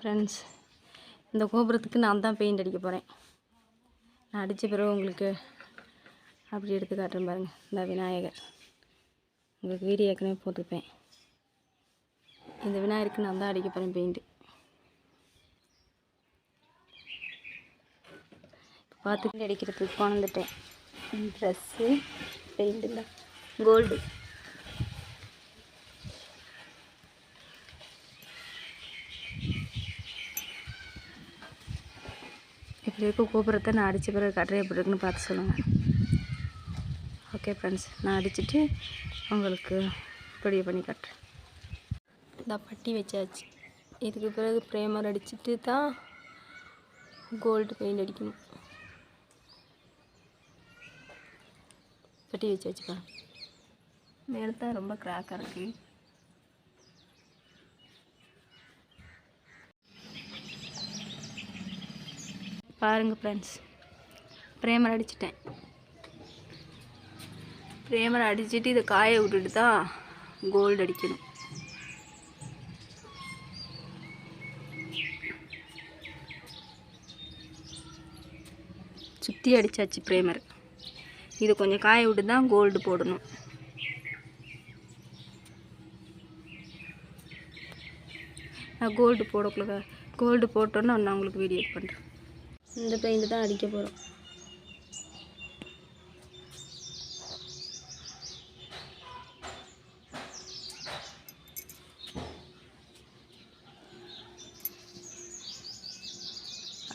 Friends இந்த கோபுரத்துக்கு நான் தான் பெயிண்ட் அடிக்க போகிறேன் நான் அடித்த பிறகு உங்களுக்கு அப்படி எடுத்து காட்டுறேன் பாருங்கள் இந்த விநாயகர். உங்களுக்கு வீடியோ ஏற்கனவே போட்டிருப்பேன். இந்த விநாயகருக்கு நான் தான் அடிக்க போகிறேன் பெயிண்ட்டு பார்த்துட்டு அடிக்கிறதுக்கு கொண்டுட்டேன் ட்ரெஸ்ஸு பெயிண்ட் இல்லை கோல்டு இப்படி இருக்க கோபுரத்தை நான் அடித்த பிறகு காட்டுறேன் எப்படி இருக்குன்னு பார்த்து சொல்லுங்கள் ஓகே ஃப்ரெண்ட்ஸ் நான் அடிச்சுட்டு உங்களுக்கு இப்படியே பண்ணி காட்டுறேன். இந்த பட்டி வச்சாச்சு. இதுக்கு பிறகு ப்ரேமர் அடிச்சுட்டு தான் கோல்டு பெயிண்ட் அடிக்கணும். பட்டி வச்சாச்சுப்பா மேலே தான் ரொம்ப கிராக்காக இருக்குது பாருங்கள் ஃப்ரெண்ட்ஸ் ப்ரேமர் அடிச்சிட்டேன். ப்ரேமர் அடிச்சுட்டு இதை காய விட்டுட்டு தான் கோல்டு அடிக்கணும். சுற்றி அடித்தாச்சு ப்ரேமர். இது கொஞ்சம் காய விட்டு தான் கோல்டு போடணும். நான் கோல்டு போடக்குள்ள கோல்டு போட்டோன்னு நான் உங்களுக்கு வீடியோ பண்ணுறேன் இந்த பெயிண்ட் தான் அடிக்க போகிறோம்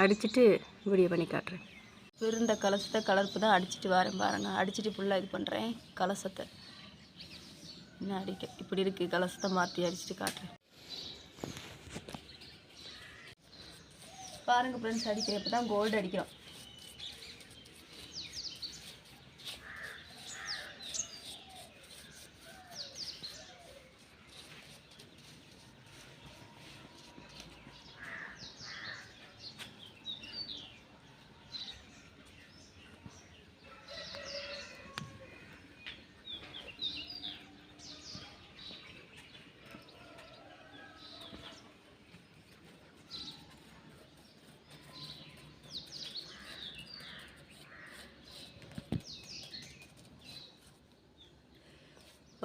அடிச்சுட்டு வீடியோ பண்ணி காட்டுறேன். பிறந்த கலசத்தை கலர்ப்பு தான் அடிச்சுட்டு வரேன் பாருங்க. அடிச்சுட்டு ஃபுல்லாக இது பண்ணுறேன் கலசத்தை. இன்னும் அடிக்க இப்படி இருக்குது கலசத்தை மாற்றி அடிச்சுட்டு காட்டுறேன். பாருங்கள் ஃப்ரெண்ட்ஸ் அடிக்கிறப்ப தான் கோல்டு அடிக்கிறோம்.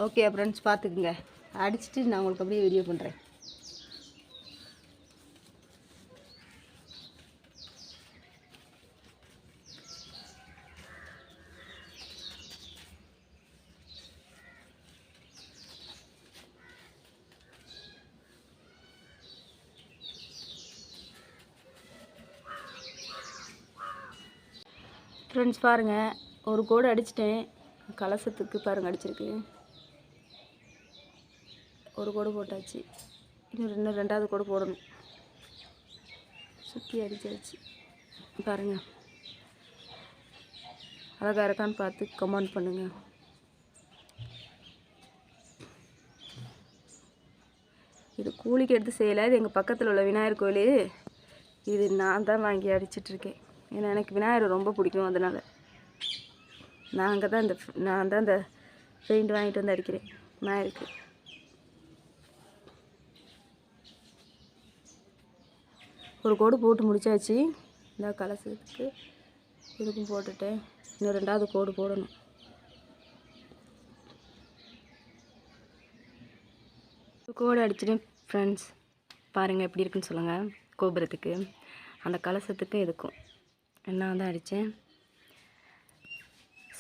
ஓகே ஃப்ரெண்ட்ஸ் பார்த்துக்குங்க அடிச்சுட்டு நான் உங்களுக்கு அப்படியே வீடியோ பண்ணுறேன் ஃப்ரெண்ட்ஸ் பாருங்கள் ஒரு கோடு அடிச்சிட்டேன். கலசத்துக்கு பாருங்கள் அடிச்சிருக்கு. ஒரு கோடு போட்டாச்சு. இன்னும் இன்னும் ரெண்டாவது கோடு போடணும். சுற்றி அடித்தாச்சு பாருங்கள் அழகாக இருக்கான்னு பார்த்து கமெண்ட் பண்ணுங்கள் இது கூலிக்கு எடுத்து செய்யலை. இது எங்கள் பக்கத்தில் உள்ள விநாயகர் கோயில். இது நான் தான் வாங்கி அடிச்சிட்ருக்கேன் ஏன்னா எனக்கு விநாயகர் ரொம்ப பிடிக்கும் அதனால். நாங்கள் தான் இந்த நான் தான் இந்த பெயிண்ட் வாங்கிட்டு வந்து அடிக்கிறேன். விநாயகருக்கு. ஒரு கோடு போட்டு முடிச்சாச்சு. இந்த கலசத்துக்கு இதுக்கும் போட்டுட்டேன். இன்னும் ரெண்டாவது கோடு போடணும். கோடு அடிச்சிட்டேன் ஃப்ரெண்ட்ஸ் பாருங்கள் எப்படி இருக்குன்னு சொல்லுங்கள் கோபுரத்துக்கு. அந்த கலசத்துக்கு இதுக்கும். என்ன தான் அடித்தேன்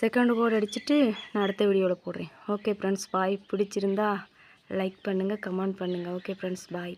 செகண்ட் கோடு அடிச்சுட்டு நான் அடுத்த வீடியோவில் போடுறேன். ஓகே ஃப்ரெண்ட்ஸ் பாய் பிடிச்சிருந்தா லைக் பண்ணுங்கள் கமெண்ட் பண்ணுங்கள் ஓகே ஃப்ரெண்ட்ஸ் பாய்